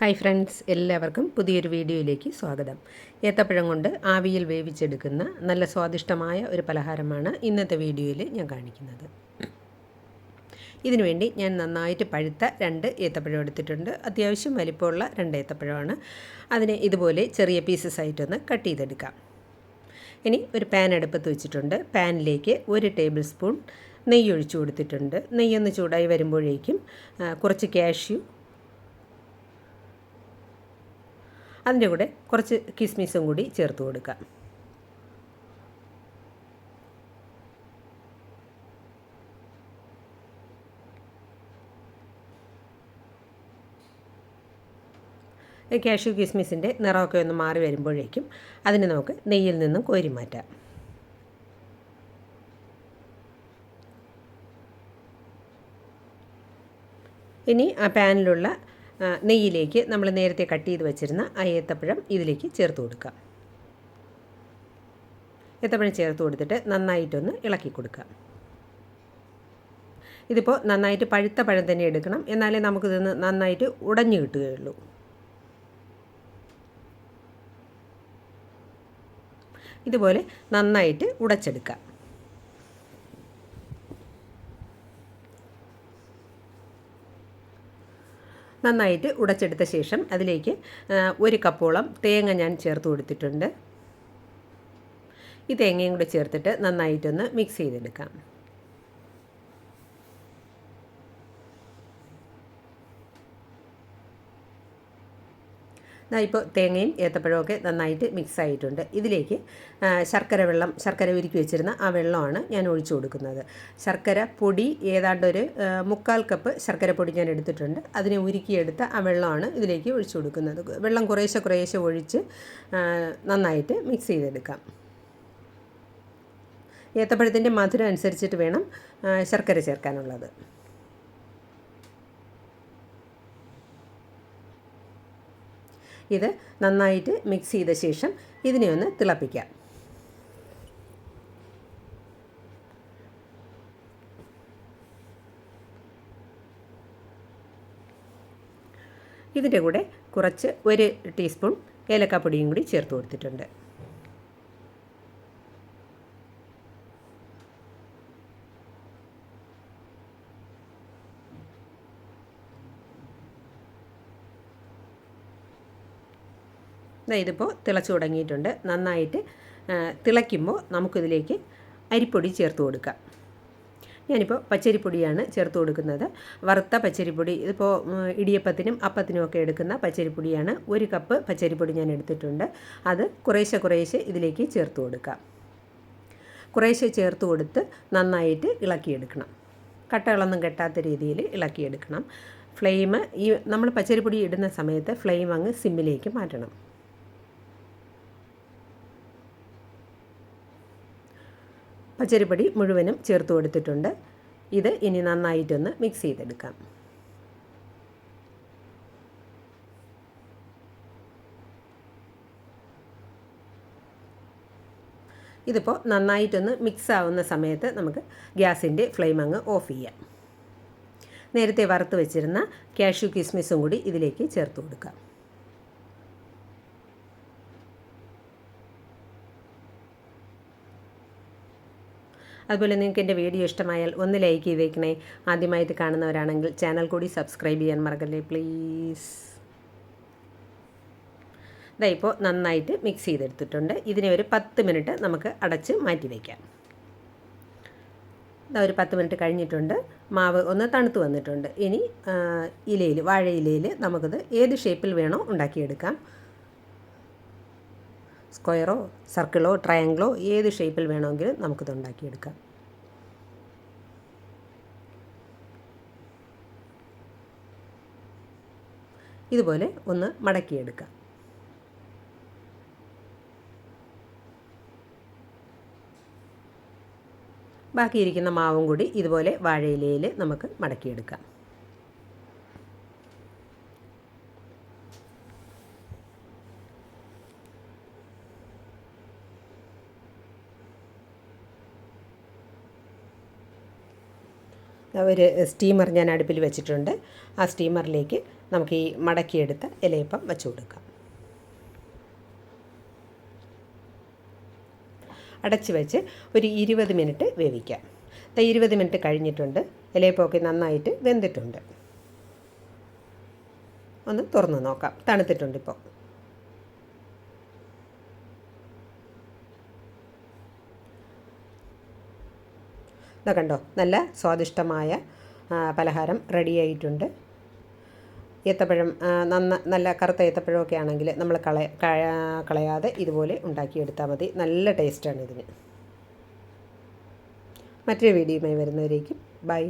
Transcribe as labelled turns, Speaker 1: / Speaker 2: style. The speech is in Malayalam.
Speaker 1: ഹായ് ഫ്രണ്ട്സ് എല്ലാവർക്കും പുതിയൊരു വീഡിയോയിലേക്ക് സ്വാഗതം. ഏത്തപ്പഴം കൊണ്ട് ആവിയിൽ വേവിച്ചെടുക്കുന്ന നല്ല സ്വാദിഷ്ടമായ ഒരു പലഹാരമാണ് ഇന്നത്തെ വീഡിയോയിൽ ഞാൻ കാണിക്കുന്നത്. ഇതിനുവേണ്ടി ഞാൻ നന്നായിട്ട് പഴുത്ത രണ്ട് ഏത്തപ്പഴം എടുത്തിട്ടുണ്ട്. അത്യാവശ്യം വലിപ്പമുള്ള രണ്ട് ഏത്തപ്പഴമാണ്. അതിനെ ഇതുപോലെ ചെറിയ പീസസ് ആയിട്ടൊന്ന് കട്ട് ചെയ്തെടുക്കാം. ഇനി ഒരു പാൻ അടുപ്പത്ത് വെച്ചിട്ടുണ്ട്. പാനിലേക്ക് ഒരു ടേബിൾ സ്പൂൺ നെയ്യ് ഒഴിച്ചു കൊടുത്തിട്ടുണ്ട്. നെയ്യൊന്ന് ചൂടായി വരുമ്പോഴേക്കും കുറച്ച് കാഷ്യൂ അതിന്റെ കൂടെ കുറച്ച് കിസ്മിസും കൂടി ചേർത്ത് കൊടുക്കാം കാഷ്യൂ കിസ്മിസിന്റെ നിറമൊക്കെ ഒന്ന് മാറി വരുമ്പോഴേക്കും അതിനെ നമുക്ക് നെയ്യിൽ നിന്നും കോരി മാറ്റാം. ഇനി ആ പാനിലുള്ള നെയ്യിലേക്ക് നമ്മൾ നേരത്തെ കട്ട് ചെയ്ത് വെച്ചിരുന്ന ആ ഏത്തപ്പഴം ഇതിലേക്ക് ചേർത്ത് കൊടുക്കുക. ഏത്തപ്പഴം ചേർത്ത് കൊടുത്തിട്ട് നന്നായിട്ടൊന്ന് ഇളക്കി കൊടുക്കുക. ഇതിപ്പോൾ നന്നായിട്ട് പഴുത്ത പഴം തന്നെ എടുക്കണം. എന്നാലേ നമുക്കിതൊന്ന് നന്നായിട്ട് ഉടഞ്ഞു കിട്ടുകയുള്ളൂ. ഇതുപോലെ നന്നായിട്ട് ഉടച്ചെടുക്കാം നന്നായിട്ട് ഉടച്ചെടുത്ത ശേഷം അതിലേക്ക് ഒരു കപ്പോളം തേങ്ങ ഞാൻ ചേർത്ത് കൊടുത്തിട്ടുണ്ട്. ഈ തേങ്ങയും കൂടി ചേർത്തിട്ട് നന്നായിട്ടൊന്ന് മിക്സ് ചെയ്തെടുക്കാം. ഇപ്പോൾ തേങ്ങയും ഏത്തപ്പഴവും ഒക്കെ നന്നായിട്ട് മിക്സ് ആയിട്ടുണ്ട്. ഇതിലേക്ക് ശർക്കര വെള്ളം ശർക്കര ഉരുക്കി വെച്ചിരുന്ന ആ വെള്ളമാണ് ഞാൻ ഒഴിച്ചു കൊടുക്കുന്നത്. ശർക്കര പൊടി ഏതാണ്ട് ഒരു മുക്കാൽ കപ്പ് ശർക്കര പൊടി ഞാൻ എടുത്തിട്ടുണ്ട്. അതിനെ ഉരുക്കിയെടുത്ത ആ വെള്ളമാണ് ഇതിലേക്ക് ഒഴിച്ചു കൊടുക്കുന്നത്. വെള്ളം കുറേശ്ശെ കുറേശ്ശെ ഒഴിച്ച് നന്നായിട്ട് മിക്സ് ചെയ്തെടുക്കാം. ഏത്തപ്പഴത്തിന്റെ മധുരം അനുസരിച്ചിട്ട് വേണം ശർക്കര ചേർക്കാനുള്ളത്. ഇത് നന്നായിട്ട് മിക്സ് ചെയ്ത ശേഷം ഇതിനെ ഒന്ന് തിളപ്പിക്കാം. ഇതിന്റെ കൂടെ കുറച്ച് ഒരു ടീസ്പൂൺ ഏലക്കാപ്പൊടിയും കൂടി ചേർത്ത് കൊടുത്തിട്ടുണ്ട്. ഇതിപ്പോൾ തിളച്ചു തുടങ്ങിയിട്ടുണ്ട്. നന്നായിട്ട് തിളയ്ക്കുമ്പോൾ നമുക്കിതിലേക്ക് അരിപ്പൊടി ചേർത്ത് കൊടുക്കാം. ഞാനിപ്പോൾ പച്ചരിപ്പൊടിയാണ് ചേർത്ത് കൊടുക്കുന്നത്. വറുത്ത പച്ചരിപ്പൊടി ഇതിപ്പോൾ ഇടിയപ്പത്തിനും അപ്പത്തിനും ഒക്കെ എടുക്കുന്ന പച്ചരിപ്പൊടിയാണ്. ഒരു കപ്പ് പച്ചരിപ്പൊടി ഞാൻ എടുത്തിട്ടുണ്ട്. അത് കുറേശ്ശെ കുറേശ്ശെ ഇതിലേക്ക് ചേർത്ത് കൊടുക്കാം. കുറേശ്ശെ ചേർത്ത് കൊടുത്ത് നന്നായിട്ട് ഇളക്കിയെടുക്കണം. കട്ടകളൊന്നും കെട്ടാത്ത രീതിയിൽ ഇളക്കിയെടുക്കണം. ഫ്ലെയിം ഈ നമ്മൾ പച്ചരിപ്പൊടി ഇടുന്ന സമയത്ത് ഫ്ലെയിം അങ്ങ് സിമ്മിലേക്ക് മാറ്റണം. പച്ചരിപ്പൊടി മുഴുവനും ചേർത്ത് കൊടുത്തിട്ടുണ്ട്. ഇത് ഇനി നന്നായിട്ടൊന്ന് മിക്സ് ചെയ്തെടുക്കാം. ഇതിപ്പോൾ നന്നായിട്ടൊന്ന് മിക്സ് ആവുന്ന സമയത്ത് നമുക്ക് ഗ്യാസിന്റെ ഫ്ലെയിം അങ്ങ് ഓഫ് ചെയ്യാം. നേരത്തെ വറുത്ത് വെച്ചിരുന്ന കാഷ്യൂ കിസ്മിസും കൂടി ഇതിലേക്ക് ചേർത്ത് കൊടുക്കാം. അതുപോലെ നിങ്ങൾക്ക് എന്റെ വീഡിയോ ഇഷ്ടമായാൽ ഒന്ന് ലൈക്ക് ചെയ്തേക്കണേ. ആദ്യമായിട്ട് കാണുന്നവരാണെങ്കിൽ ചാനൽ കൂടി സബ്സ്ക്രൈബ് ചെയ്യാൻ മറക്കല്ലേ പ്ലീസ്. ഇതാ ഇപ്പോൾ നന്നായിട്ട് മിക്സ് ചെയ്തെടുത്തിട്ടുണ്ട്. ഇതിനെ ഒരു പത്ത് മിനിറ്റ് നമുക്ക് അടച്ച് മാറ്റി വയ്ക്കാം. ഇതാ ഒരു പത്ത് മിനിറ്റ് കഴിഞ്ഞിട്ടുണ്ട്. മാവ് ഒന്ന് തണുത്ത് വന്നിട്ടുണ്ട്. ഇനി ഇലയിൽ വാഴ ഇലയിൽ നമുക്കത് ഏത് ഷേപ്പിൽ വേണോ ഉണ്ടാക്കിയെടുക്കാം. സ്ക്വയറോ സർക്കിളോ ട്രയാങ്കിളോ ഏത് ഷേപ്പിൽ വേണമെങ്കിലും നമുക്കിത് ഉണ്ടാക്കിയെടുക്കാം. ഇതുപോലെ ഒന്ന് മടക്കിയെടുക്കാം. ബാക്കിയിരിക്കുന്ന മാവും കൂടി ഇതുപോലെ വാഴയിലയിൽ നമുക്ക് മടക്കിയെടുക്കാം. ഒരു സ്റ്റീമർ ഞാൻ അടുപ്പിൽ വെച്ചിട്ടുണ്ട്. ആ സ്റ്റീമറിലേക്ക് നമുക്ക് ഈ മടക്കിയെടുത്ത ഇലയപ്പം വെച്ച് കൊടുക്കാം. അടച്ച് വെച്ച് ഒരു ഇരുപത് മിനിറ്റ് വേവിക്കാം. ഇരുപത് മിനിറ്റ് കഴിഞ്ഞിട്ടുണ്ട്. ഇലയപ്പമൊക്കെ നന്നായിട്ട് വെന്തിട്ടുണ്ട്. ഒന്ന് തുറന്ന് നോക്കാം. തണുത്തിട്ടുണ്ട് ഇപ്പോൾ. ഇതാ കണ്ടോ നല്ല സ്വാദിഷ്ടമായ പലഹാരം റെഡിയായിട്ടുണ്ട് ഏത്തപ്പഴം നന്ന നല്ല കറുത്ത ഏത്തപ്പഴമൊക്കെ ആണെങ്കിൽ നമ്മൾ കളയ കളയാതെ ഇതുപോലെ ഉണ്ടാക്കിയെടുത്താൽ മതി. നല്ല ടേസ്റ്റാണ് ഇതിന്. മറ്റൊരു വീഡിയോയുമായി വരുന്നവരേക്കും ബൈ